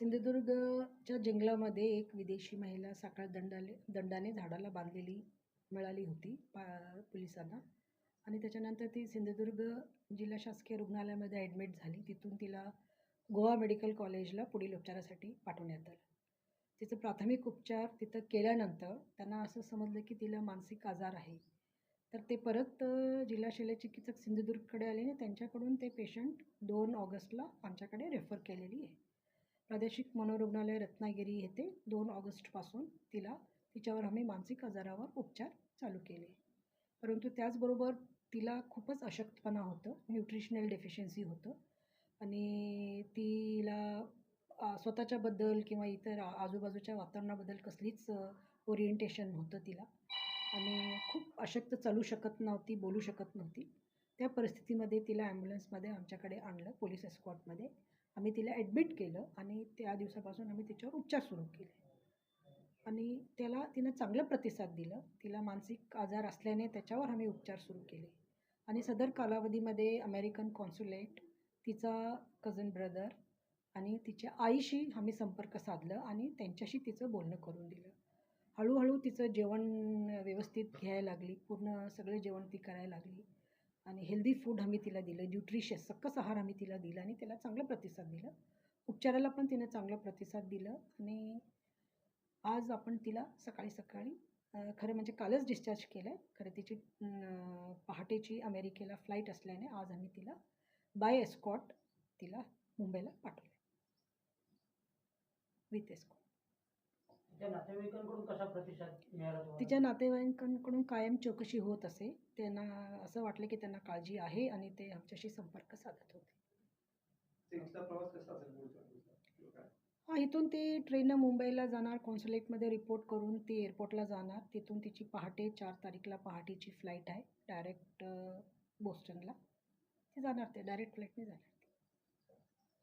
सिंधुदुर्गच्या जंगलामध्ये एक विदेशी महिला साखळ दंडाले दंडाने झाडाला बांधलेली मिळाली होती पा पोलिसांना. आणि त्याच्यानंतर ती सिंधुदुर्ग जिल्हा शासकीय रुग्णालयामध्ये ॲडमिट झाली. तिथून तिला गोवा मेडिकल कॉलेजला पुढील उपचारासाठी पाठवण्यात आलं. तिचं प्राथमिक उपचार तिथं केल्यानंतर त्यांना असं समजलं की तिला मानसिक आजार आहे. तर ते परत अ, जिल्हा शल्यचिकित्सक सिंधुदुर्गकडे आले आणि त्यांच्याकडून ते पेशंट दोन ऑगस्टला आमच्याकडे रेफर केलेली आहे. प्रादेशिक मनोरुग्णालय रत्नागिरी येथे दोन ऑगस्टपासून तिला तिच्यावर आम्ही मानसिक आजारावर उपचार चालू केले. परंतु त्याचबरोबर तिला खूपच अशक्तपणा होतं न्यूट्रिशनल डेफिशियन्सी होतं आणि तिला स्वतःच्याबद्दल किंवा इतर आजूबाजूच्या वातावरणाबद्दल कसलीच ओरिएंटेशन नव्हतं तिला. आणि खूप अशक्त चालू शकत नव्हती बोलू शकत नव्हती. त्या परिस्थितीमध्ये तिला ॲम्ब्युलन्समध्ये आमच्याकडे आणलं पोलीस एस्कॉटमध्ये. आम्ही तिला ॲडमिट केलं आणि त्या दिवसापासून आम्ही तिच्यावर उपचार सुरू केले. आणि त्याला तिनं चांगलं प्रतिसाद दिलं. तिला मानसिक आजार असल्याने त्याच्यावर आम्ही उपचार सुरू केले. आणि सदर कालावधीमध्ये अमेरिकन कॉन्सुलेट तिचा कझन ब्रदर आणि तिच्या आईशी आम्ही संपर्क साधलं आणि त्यांच्याशी तिचं बोलणं करून दिलं. हळूहळू तिचं जेवण व्यवस्थित घ्यायला लागली. पूर्ण सगळे जेवण ती करायला लागली. आणि हेल्दी फूड आम्ही तिला दिलं न्यूट्रिशियस सकस आहार आम्ही तिला दिला आणि त्याला चांगला प्रतिसाद दिला. उपचाराला पण तिनं चांगला प्रतिसाद दिलं आणि आज आपण तिला सकाळी सकाळी खरं म्हणजे कालच डिस्चार्ज केलं आहे खरं तिची पहाटेची अमेरिकेला फ्लाईट असल्याने आज आम्ही तिला बाय एस्कॉट तिला मुंबईला पाठवलं विथ एस्कॉट त्या नातेवाईकांकडून कसा प्रतिसाद मिळाला तुम्हाला? तिच्या नातेवाईकांकडून कायम चौकशी होत असे त्यांना असं वाटलं की त्यांना काळजी आहे आणि ते आमच्याशी संपर्क साधत होते तिथला प्रवास कसा असेल पुढचा तुमचा? किंवा काय? हां इथून ती ट्रेननं मुंबईला जाणार कॉन्सुलेटमध्ये रिपोर्ट करून ती एअरपोर्टला जाणार तिथून तिची पहाटे चार तारीखला पहाटेची फ्लाईट आहे डायरेक्ट बोस्टनला ती जाणार ते डायरेक्ट फ्लाईटने जाणार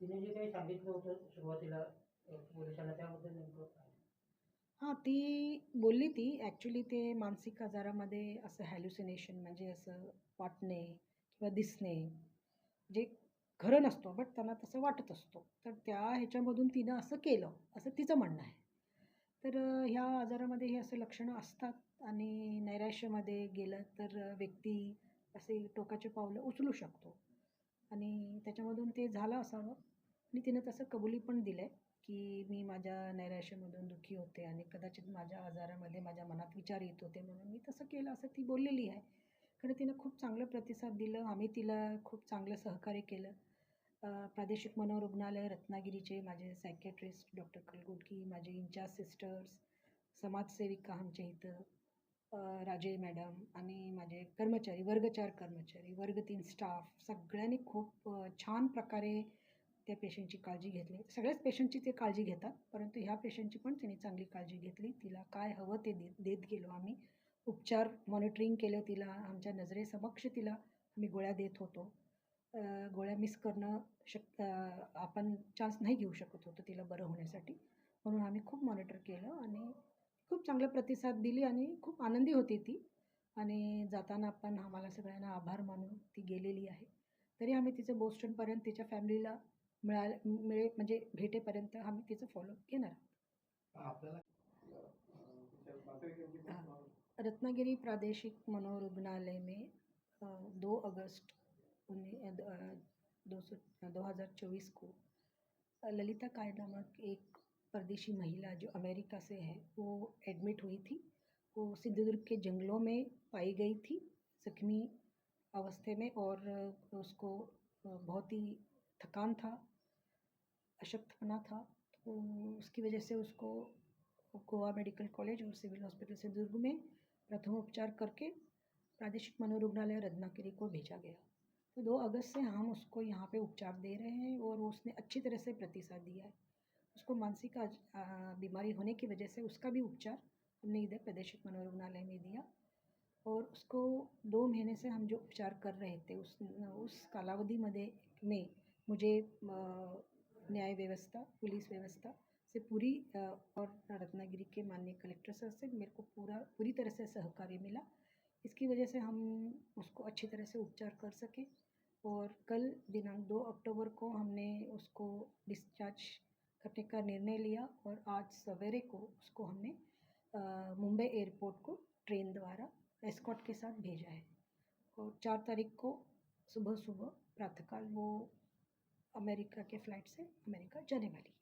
तिने जे काही सांगितलं होतं सुरुवातीला अ, पोलिसांना त्याबद्दल हां ती बोलली ती. ॲक्च्युली ते मानसिक आजारामध्ये असं हॅल्युसिनेशन म्हणजे असं वाटणे किंवा दिसणे जे खरं नसतो बट त्यांना तसं वाटत असतो. तर त्या ह्याच्यामधून तिनं असं केलं असं तिचं म्हणणं आहे. तर ह्या आजारामध्ये हे असे लक्षणं असतात आणि नैराश्यामध्ये गेलं तर व्यक्ती असे टोकाचे पावलं उचलू शकतो. आणि त्याच्यामधून ते झालं असावं. आणि तिनं तसं कबुली पण दिलं आहे की मी माझ्या नैराश्यामधून दुःखी होते आणि कदाचित माझ्या आजारामध्ये माझ्या मनात विचार येत होते म्हणून मी तसं केलं असं ती बोललेली आहे. खरं तिनं खूप चांगलं प्रतिसाद दिलं. आम्ही तिला खूप चांगलं सहकार्य केलं. प्रादेशिक मनोरुग्णालय रत्नागिरीचे माझे सायकॅट्रिस्ट डॉक्टर कलगुटकी माझे इंचार्ज सिस्टर्स समाजसेविका आमच्या इथं राजे मॅडम आणि माझे कर्मचारी वर्ग चार कर्मचारी वर्ग तीन स्टाफ सगळ्यांनी खूप छान प्रकारे त्या पेशंटची काळजी घेतली. सगळ्याच पेशंटची ते काळजी घेतात परंतु ह्या पेशंटची पण त्यांनी चांगली काळजी घेतली. तिला काय हवं ते दे देत गेलो आम्ही. उपचार मॉनिटरिंग केलं तिला आमच्या नजरेसमक्ष तिला आम्ही गोळ्या देत होतो. गोळ्या मिस करणं शक आपण चान्स नाही घेऊ शकत होतो तिला बरं होण्यासाठी. म्हणून आम्ही खूप मॉनिटर केलं आणि खूप चांगला प्रतिसाद दिली आणि खूप आनंदी होती ती. आणि जाताना पण आम्हाला सगळ्यांना आभार मानून ती गेलेली आहे. तरी आम्ही तिचं बोस्टनपर्यंत तिच्या फॅमिलीला मिळाल मिळे म्हणजे भेटेपर्यंत आम्ही तिचं फॉलो घेणार आहोत. रत्नागिरी प्रादेशिक मनोरुग्णालय में दो अगस्त दो सौ दो हज़ार चौबीस को ललिता काय नामक एक परदेशी महिला जो अमेरिका से है वो एडमिट हुई थी। वो सिंधुदुर्ग के जंगलों में पाई गई थी जख्मी अवस्थे में और उसको बहुत ही थकान था। अशक्तपना था तो उसकी वजह से उसको गोवा मेडिकल कॉलेज और सिविल हॉस्पिटल से दुर्ग में प्रथम उपचार करके प्रादेशिक मनोरुग्णालय रत्नागिरी को भेजा गया। तो दो अगस्त से हम उसको यहाँ पे उपचार दे रहे हैं और उसने अच्छी तरह से प्रतिसाद दिया है। उसको मानसिक बीमारी होने की वजह से उसका भी उपचार हमने इधर प्रादेशिक मनोरुग्णालय में दिया और उसको दो महीने से हम जो उपचार कर रहे थे, उस उस कालावधि में में मुझे न्याय व्यवस्था, पुलिस व्यवस्था से पूरी और रत्नागिरी के माननीय कलेक्टर सर से मेरे को पूरा, पूरी तरह से सहकार्य मिला। इसकी वजह से हम उसको अच्छी तरह से उपचार कर सके और कल दिनांक दो अक्टूबर को हमने उसको डिस्चार्ज करने का निर्णय लिया और आज सवेरे को उसको हमने मुंबई एयरपोर्ट को ट्रेन द्वारा एस्कॉट के साथ भेजा है। और चार तारीख को सुबह सुबह प्रातःकाल वो अमेरिका के फ़्लाइट से अमेरिका जाने वाली। है